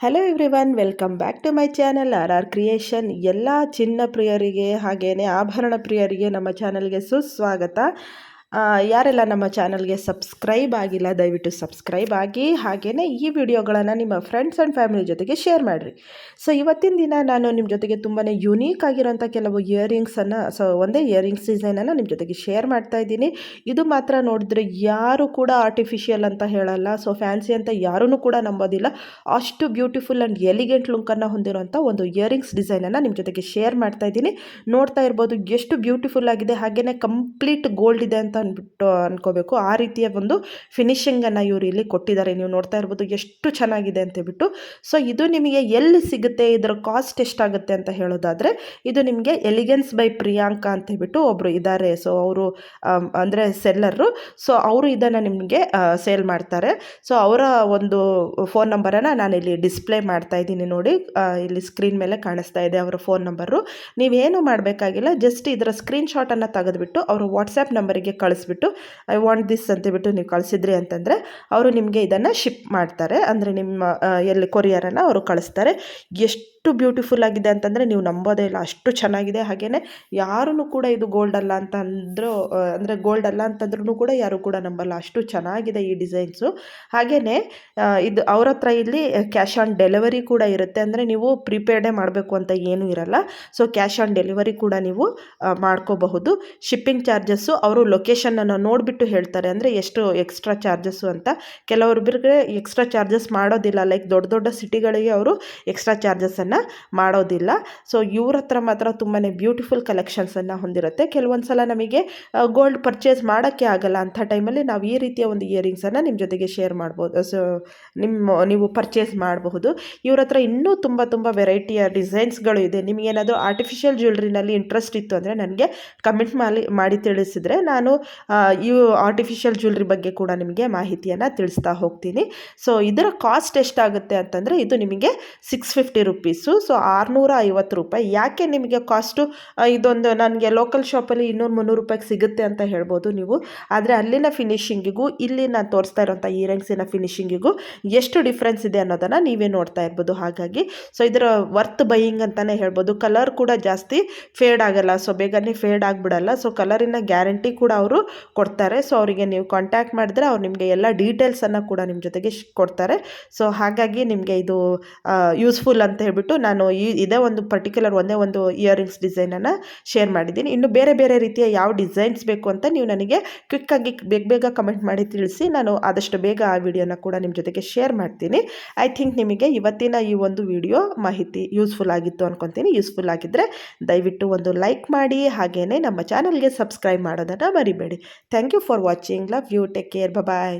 Hello every one welcome back to my channel R R creation ಎಲ್ಲ ಚಿನ್ನ ಪ್ರಿಯರಿಗೆ ಹಾಗೇನೆ ಆಭರಣ ಪ್ರಿಯರಿಗೆ ನಮ್ಮ ಚಾನಲ್ಗೆ ಸುಸ್ವಾಗತ. ಯಾರೆಲ್ಲ ನಮ್ಮ ಚಾನಲ್ಗೆ ಸಬ್ಸ್ಕ್ರೈಬ್ ಆಗಿಲ್ಲ, ದಯವಿಟ್ಟು ಸಬ್ಸ್ಕ್ರೈಬ್ ಆಗಿ ಹಾಗೇ ಈ ವಿಡಿಯೋಗಳನ್ನು ನಿಮ್ಮ ಫ್ರೆಂಡ್ಸ್ ಆ್ಯಂಡ್ ಫ್ಯಾಮಿಲಿ ಜೊತೆಗೆ ಶೇರ್ ಮಾಡಿರಿ. ಸೊ ಇವತ್ತಿನ ದಿನ ನಾನು ನಿಮ್ಮ ಜೊತೆಗೆ ತುಂಬಾ ಯುನೀಕ್ ಆಗಿರೋಂಥ ಕೆಲವು ಇಯರಿಂಗ್ಸನ್ನು ಸೊ ಒಂದೇ ಇಯರಿಂಗ್ಸ್ ಡಿಸೈನನ್ನು ನಿಮ್ಮ ಜೊತೆಗೆ ಶೇರ್ ಮಾಡ್ತಾ ಇದ್ದೀನಿ. ಇದು ಮಾತ್ರ ನೋಡಿದ್ರೆ ಯಾರು ಕೂಡ ಆರ್ಟಿಫಿಷಿಯಲ್ ಅಂತ ಹೇಳಲ್ಲ ಸೊ ಫ್ಯಾನ್ಸಿ ಅಂತ ಯಾರೂ ಕೂಡ ನಂಬೋದಿಲ್ಲ. ಅಷ್ಟು ಬ್ಯೂಟಿಫುಲ್ ಆ್ಯಂಡ್ ಎಲಿಗೆಂಟ್ ಲುಕ್ಕನ್ನು ಹೊಂದಿರುವಂಥ ಒಂದು ಇಯರಿಂಗ್ಸ್ ಡಿಸೈನನ್ನು ನಿಮ್ಮ ಜೊತೆಗೆ ಶೇರ್ ಮಾಡ್ತಾ ಇದ್ದೀನಿ. ನೋಡ್ತಾ ಇರ್ಬೋದು ಎಷ್ಟು ಬ್ಯೂಟಿಫುಲ್ ಆಗಿದೆ ಹಾಗೆಯೇ ಕಂಪ್ಲೀಟ್ ಗೋಲ್ಡ್ ಇದೆ ಅಂತ ಅಂದ್ಬಿಟ್ಟು ಅನ್ಕೋಬೇಕು. ಆ ರೀತಿಯ ಒಂದು ಫಿನಿಷಿಂಗನ್ನು ಇವರು ಇಲ್ಲಿ ಕೊಟ್ಟಿದ್ದಾರೆ. ನೀವು ನೋಡ್ತಾ ಇರ್ಬೋದು ಎಷ್ಟು ಚೆನ್ನಾಗಿದೆ ಅಂತ ಹೇಳ್ಬಿಟ್ಟು. ಸೊ ಇದು ನಿಮಗೆ ಎಲ್ಲಿ ಸಿಗುತ್ತೆ? ಇದರ ಕಾಸ್ಟ್ ಎಷ್ಟಾಗುತ್ತೆ ಅಂತ ಹೇಳೋದಾದರೆ, ಇದು ನಿಮಗೆ ಎಲಿಗೆನ್ಸ್ ಬೈ ಪ್ರಿಯಾಂಕಾ ಅಂತ ಹೇಳ್ಬಿಟ್ಟು ಒಬ್ಬರು ಇದ್ದಾರೆ. ಸೊ ಅವರು ಅಂದರೆ ಸೆಲ್ಲರು ಸೊ ಅವರು ಇದನ್ನು ನಿಮಗೆ ಸೇಲ್ ಮಾಡ್ತಾರೆ. ಸೊ ಅವರ ಒಂದು ಫೋನ್ ನಂಬರನ್ನು ನಾನು ಇಲ್ಲಿ ಡಿಸ್ಪ್ಲೇ ಮಾಡ್ತಾ ಇದ್ದೀನಿ ನೋಡಿ. ಇಲ್ಲಿ ಸ್ಕ್ರೀನ್ ಮೇಲೆ ಕಾಣಿಸ್ತಾ ಇದೆ ಅವರ ಫೋನ್ ನಂಬರು ನೀವೇನು ಮಾಡಬೇಕಾಗಿಲ್ಲ ಜಸ್ಟ್ ಇದರ ಸ್ಕ್ರೀನ್ ಶಾಟನ್ನು ತೆಗೆದುಬಿಟ್ಟು ಅವರು ವಾಟ್ಸಪ್ ನಂಬರಿಗೆ ಕಳಿಸ್ಬಿಟ್ಟು, ಐ ವಾಂಟ್ ದಿಸ್ ಅಂತೇಳ್ಬಿಟ್ಟು ನೀವು ಕಳಿಸಿದ್ರಿ ಅಂತಂದರೆ, ಅವರು ನಿಮಗೆ ಇದನ್ನು ಶಿಪ್ ಮಾಡ್ತಾರೆ. ಅಂದರೆ ನಿಮ್ಮ ಎಲ್ಲಿ ಕೊರಿಯರನ್ನು ಅವರು ಕಳಿಸ್ತಾರೆ. ಎಷ್ಟು ಬ್ಯೂಟಿಫುಲ್ ಆಗಿದೆ ಅಂತಂದರೆ ನೀವು ನಂಬೋದೇ ಇಲ್ಲ. ಅಷ್ಟು ಚೆನ್ನಾಗಿದೆ. ಹಾಗೆಯೇ ಯಾರೂ ಕೂಡ ಇದು ಗೋಲ್ಡ್ ಅಲ್ಲ ಅಂತ ಅಂದರೂ ಅಂದರೆ ಗೋಲ್ಡ್ ಅಲ್ಲ ಅಂತಂದ್ರೂ ಕೂಡ ಯಾರು ಕೂಡ ನಂಬಲ್ಲ. ಅಷ್ಟು ಚೆನ್ನಾಗಿದೆ ಈ ಡಿಸೈನ್ಸು ಹಾಗೆಯೇ ಇದು ಅವ್ರ ಹತ್ರ ಇಲ್ಲಿ ಕ್ಯಾಶ್ ಆನ್ ಡೆಲಿವರಿ ಕೂಡ ಇರುತ್ತೆ. ಅಂದರೆ ನೀವು ಪ್ರಿಪೇರ್ಡೇ ಮಾಡಬೇಕು ಅಂತ ಏನೂ ಇರಲ್ಲ. ಸೊ ಕ್ಯಾಶ್ ಆನ್ ಡೆಲಿವರಿ ಕೂಡ ನೀವು ಮಾಡ್ಕೋಬಹುದು. ಶಿಪ್ಪಿಂಗ್ ಚಾರ್ಜಸ್ಸು ಅವರು ಲೊಕೇಶನನ್ನು ನೋಡಿಬಿಟ್ಟು ಹೇಳ್ತಾರೆ. ಅಂದರೆ ಎಷ್ಟು ಎಕ್ಸ್ಟ್ರಾ ಚಾರ್ಜಸ್ಸು ಅಂತ. ಕೆಲವೊಬ್ಬರಿಗೆ ಎಕ್ಸ್ಟ್ರಾ ಚಾರ್ಜಸ್ ಮಾಡೋದಿಲ್ಲ. ಲೈಕ್ ದೊಡ್ಡ ದೊಡ್ಡ ಸಿಟಿಗಳಿಗೆ ಅವರು ಎಕ್ಸ್ಟ್ರಾ ಮಾಡೋದಿಲ್ಲ. ಸೊ ಇವ್ರ ಹತ್ರ ಮಾತ್ರ ತುಂಬಾ ಬ್ಯೂಟಿಫುಲ್ ಕಲೆಕ್ಷನ್ಸನ್ನು ಹೊಂದಿರುತ್ತೆ. ಕೆಲವೊಂದು ಸಲ ನಮಗೆ ಗೋಲ್ಡ್ ಪರ್ಚೇಸ್ ಮಾಡೋಕ್ಕೆ ಆಗಲ್ಲ ಅಂಥ ಟೈಮಲ್ಲಿ ನಾವು ಈ ರೀತಿಯ ಒಂದು ಇಯರಿಂಗ್ಸನ್ನು ನಿಮ್ಮ ಜೊತೆಗೆ ಶೇರ್ ಮಾಡ್ಬೋದು. ಸೊ ನಿಮ್ಮ ನೀವು ಪರ್ಚೇಸ್ ಮಾಡಬಹುದು. ಇವ್ರ ಹತ್ರ ಇನ್ನೂ ತುಂಬ ತುಂಬ ವೆರೈಟಿಯ ಡಿಸೈನ್ಸ್ಗಳು ಇದೆ. ನಿಮಗೇನಾದರೂ ಆರ್ಟಿಫಿಷಿಯಲ್ ಜ್ಯುವೆಲ್ರಿನಲ್ಲಿ ಇಂಟ್ರೆಸ್ಟ್ ಇತ್ತು ಅಂದರೆ ನನಗೆ ಕಮೆಂಟ್ ಮಾಡಿ ಮಾಡಿ ತಿಳಿಸಿದರೆ ನಾನು ಈ ಆರ್ಟಿಫಿಷಿಯಲ್ ಜ್ಯುವೆಲ್ರಿ ಬಗ್ಗೆ ಕೂಡ ನಿಮಗೆ ಮಾಹಿತಿಯನ್ನು ತಿಳಿಸ್ತಾ ಹೋಗ್ತೀನಿ. ಸೊ ಇದರ ಕಾಸ್ಟ್ ಎಷ್ಟಾಗುತ್ತೆ ಅಂತಂದರೆ ಇದು ನಿಮಗೆ ಸಿಕ್ಸ್ ಫಿಫ್ಟಿ ರುಪೀಸು ಸೊ ಆರುನೂರ ಐವತ್ತು ರೂಪಾಯಿ. ಯಾಕೆ ನಿಮಗೆ ಕಾಸ್ಟು ಇದೊಂದು ನನಗೆ ಲೋಕಲ್ ಶಾಪಲ್ಲಿ ಇನ್ನೂರು ಮುನ್ನೂರು ರೂಪಾಯಿಗೆ ಸಿಗುತ್ತೆ ಅಂತ ಹೇಳ್ಬೋದು ನೀವು. ಆದರೆ ಅಲ್ಲಿನ ಫಿನಿಷಿಂಗಿಗೂ ಇಲ್ಲಿ ನಾನು ತೋರಿಸ್ತಾ ಇರೋಂಥ ಇಯರಿಂಗ್ಸಿನ ಫಿನಿಷಿಂಗಿಗೂ ಎಷ್ಟು ಡಿಫ್ರೆನ್ಸ್ ಇದೆ ಅನ್ನೋದನ್ನು ನೀವೇ ನೋಡ್ತಾ ಇರ್ಬೋದು ಹಾಗಾಗಿ. ಸೊ ಇದರ ವರ್ತ್ ಬೈಯಿಂಗ್ ಅಂತಲೇ ಹೇಳ್ಬೋದು. ಕಲರ್ ಕೂಡ ಜಾಸ್ತಿ ಫೇಡ್ ಆಗಲ್ಲ. ಸೊ ಬೇಗನೆ ಫೇಡ್ ಆಗಿಬಿಡಲ್ಲ. ಸೊ ಕಲರಿನ ಗ್ಯಾರಂಟಿ ಕೂಡ ಅವರು ಕೊಡ್ತಾರೆ. ಸೊ ಅವರಿಗೆ ನೀವು ಕಾಂಟ್ಯಾಕ್ಟ್ ಮಾಡಿದ್ರೆ ಅವ್ರು ನಿಮಗೆ ಎಲ್ಲ ಡೀಟೇಲ್ಸನ್ನು ಕೂಡ ನಿಮ್ಮ ಜೊತೆಗೆ ಕೊಡ್ತಾರೆ. ಸೊ ಹಾಗಾಗಿ ನಿಮಗೆ ಇದು ಯೂಸ್ಫುಲ್ ಅಂತ ಹೇಳ್ಬಿಟ್ಟು ನಾನು ಈ ಇದೇ ಒಂದು ಪರ್ಟಿಕ್ಯುಲರ್ ಒಂದೇ ಒಂದು ಇಯರಿಂಗ್ಸ್ ಡಿಸೈನನ್ನು ಶೇರ್ ಮಾಡಿದ್ದೀನಿ. ಇನ್ನು ಬೇರೆ ಬೇರೆ ರೀತಿಯ ಯಾವ ಡಿಸೈನ್ಸ್ ಬೇಕು ಅಂತ ನೀವು ನನಗೆ ಕ್ವಿಕ್ಕಾಗಿ ಬೇಗ ಬೇಗ ಕಮೆಂಟ್ ಮಾಡಿ ತಿಳಿಸಿ, ನಾನು ಆದಷ್ಟು ಬೇಗ ಆ ವಿಡಿಯೋನ ಕೂಡ ನಿಮ್ಮ ಜೊತೆಗೆ ಶೇರ್ ಮಾಡ್ತೀನಿ. ಐ ಥಿಂಕ್ ನಿಮಗೆ ಇವತ್ತಿನ ಈ ಒಂದು ವಿಡಿಯೋ ಮಾಹಿತಿ ಯೂಸ್ಫುಲ್ ಆಗಿತ್ತು ಅನ್ಕೊತೀನಿ. ಯೂಸ್ಫುಲ್ ಆಗಿದ್ದರೆ ದಯವಿಟ್ಟು ಒಂದು ಲೈಕ್ ಮಾಡಿ ಹಾಗೆಯೇ ನಮ್ಮ ಚಾನಲ್ಗೆ ಸಬ್ಸ್ಕ್ರೈಬ್ ಮಾಡೋದನ್ನು ಮರಿಬೇಡಿ. Thank you for watching love you take care bye